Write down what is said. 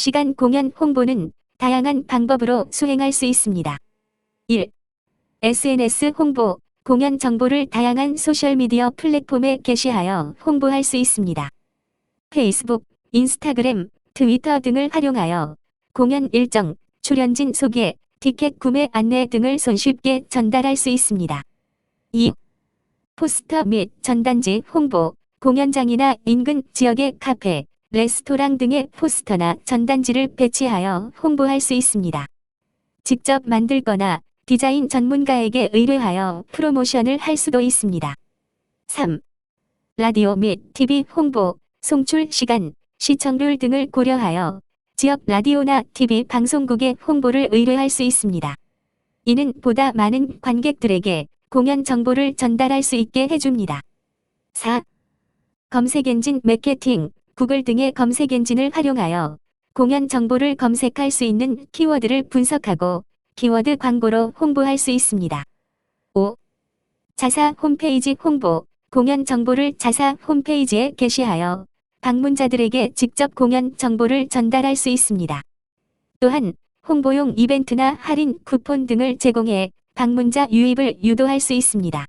시간 공연 홍보는 다양한 방법으로 수행할 수 있습니다. 1. SNS 홍보, 공연 정보를 다양한 소셜미디어 플랫폼에 게시하여 홍보할 수 있습니다. 페이스북, 인스타그램, 트위터 등을 활용하여 공연 일정, 출연진 소개, 티켓 구매 안내 등을 손쉽게 전달할 수 있습니다. 2. 포스터 및 전단지 홍보, 공연장이나 인근 지역의 카페, 레스토랑 등의 포스터나 전단지를 배치하여 홍보할 수 있습니다. 직접 만들거나 디자인 전문가에게 의뢰하여 프로모션을 할 수도 있습니다. 3. 라디오 및 TV 홍보, 송출 시간, 시청률 등을 고려하여 지역 라디오나 TV 방송국에 홍보를 의뢰할 수 있습니다. 이는 보다 많은 관객들에게 공연 정보를 전달할 수 있게 해줍니다. 4. 검색 엔진 마케팅, 구글 등의 검색 엔진을 활용하여 공연 정보를 검색할 수 있는 키워드를 분석하고 키워드 광고로 홍보할 수 있습니다. 5. 자사 홈페이지 홍보, 공연 정보를 자사 홈페이지에 게시하여 방문자들에게 직접 공연 정보를 전달할 수 있습니다. 또한 홍보용 이벤트나 할인 쿠폰 등을 제공해 방문자 유입을 유도할 수 있습니다.